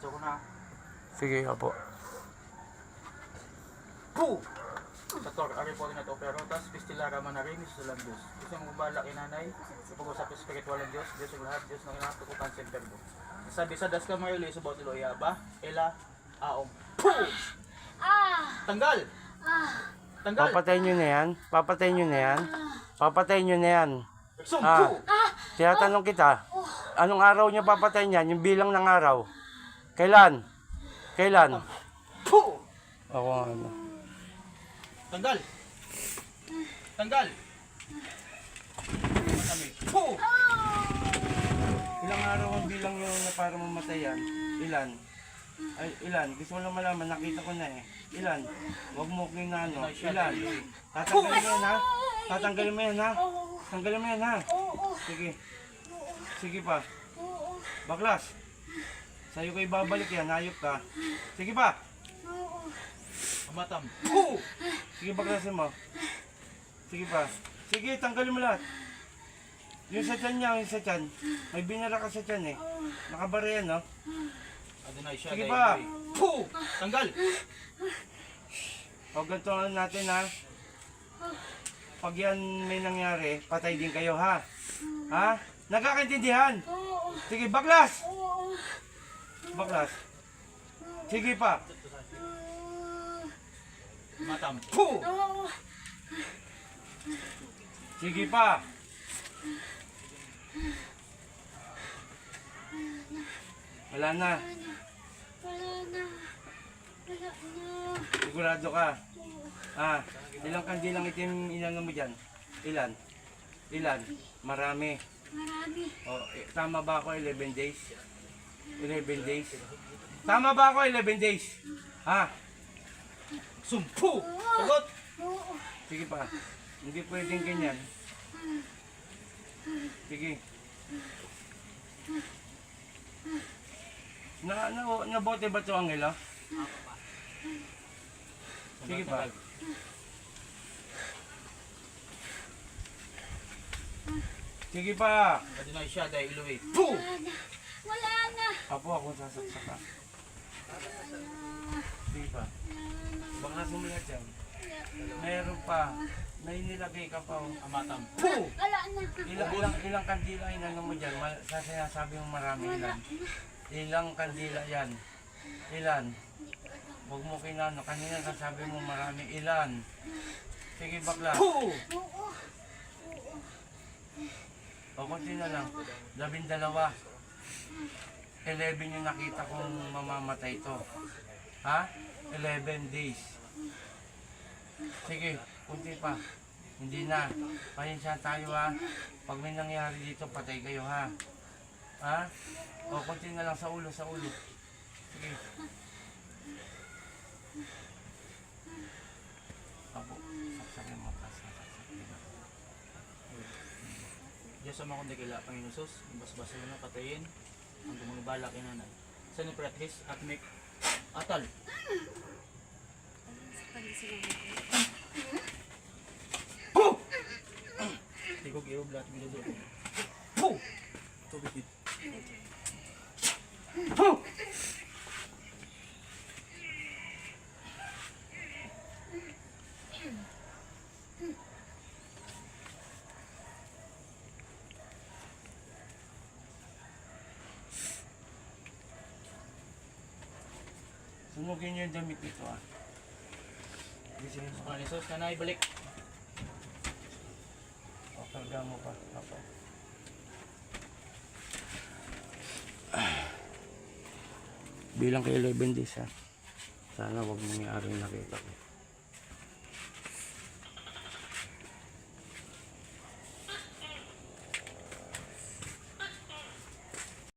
Diretso ko na. Sige, opo. Puh! Sa tor, ari po rin na to, pero tas pistilara man na rin, sa lang Diyos. Gusto mong bala kay nanay, ipag-usap sa spiritual ng Diyos, Diyos ang lahat, Diyos na kinatukutan sa interbo. Sabi sa das ka mayo, sa bote loya ba? Ela, aong. Puh! Ah! Tanggal! Tanggal! Papatayin nyo na yan? Papatayin nyo na yan? Papatayin nyo na yan? Sum! Ah. Puh! Tinatanong kita, anong araw nyo papatayin yan? Yung bilang ng araw? Kailan? Kailan? Puh! Ako ano. Tanggal! Tanggal! Matami. Puh! Ilang araw ang bilang nyo na para mamatay yan? Ilan? Ay, ilan? Gusto ko lang malaman, nakita ko na eh. Ilan? Huwag mo ko na ano. Ilan? Tatanggalin mo yan ha? Tatanggalin mo yan ha? Tanggalin mo yan ha? Oo! Sige. Sige pa. Oo! Baklas. Sa'yo kayo babalik yan, hayop ka. Sige pa. Oo! Matam. Puh! Sige, baklasin mo. Sige pa. Sige, tanggalin mo lahat. Yung sa tiyan niya, yung sa tiyan. May binara ka sa tiyan eh. Nakabara yan, no? Adonai siya. Sige pa. Puh! Tanggal! O ganito lang natin, ha? Pag yan may nangyari, patay din kayo, ha? Ha? Nagkakaintindihan? Oo! Sige, baklas! Baklas. Sige pa. Matam. Puh! Oo! Sige pa. Wala na. Wala na! Wala na! Sigurado ka. Ah, ilang kandilang itim inano mo dyan? Ilan? Ilan? Marami. Marami! O, eh, tama ba ako 11 days? 11 days? Tama ba ako 11 days? Ha? Sum! Puh! Sagot! Oo! Sige pa. Hindi pwedeng ganyan. Sige. Na, na, nabote ba ito ang ilo? Sige pa. Sige pa. Adonai siya dahil. Puh! Wala na! Apo akong sasaksak ka. Sige pa. Baka sumulat yan. Meron pa. May nilagay ka pa. oh. Matam. Puh! Wala na! Ilang, ilang, ilang kandila ay ano mo dyan? Sa sinasabi mo marami ilan. Ilang kandila yan? Ilan? Huwag mo kinano. Kanina kasabi mo marami. Ilan? Sige bakla. Puh! Oo! O konti na lang. Labing dalawa. 11 yung nakita kong mamamatay ito. Ha? 11 days. Sige, kunti pa. Hindi na. Pasensya tayo ha. Pag may nangyari dito, patay kayo ha. Ha? O kunti na lang sa ulo, sa ulo. Sige. Apo, saksakin mo. Mo. Diyos sa mga kundi kila Panginoon Sus, bas-basa mo patayin, ang gumagabala kay nanay. Sa ni Pratis at Mik Atal. Puh! Tigog iyo blat bilo do. Puh! Tubig. Puh! Sunugin niyo yung damit dito ah. Gising mo. Sa ni Sus, nanay balik. O, karga mo pa. Apo. Bilang kay 11 days ha. Sana wag mangyari nakita ko.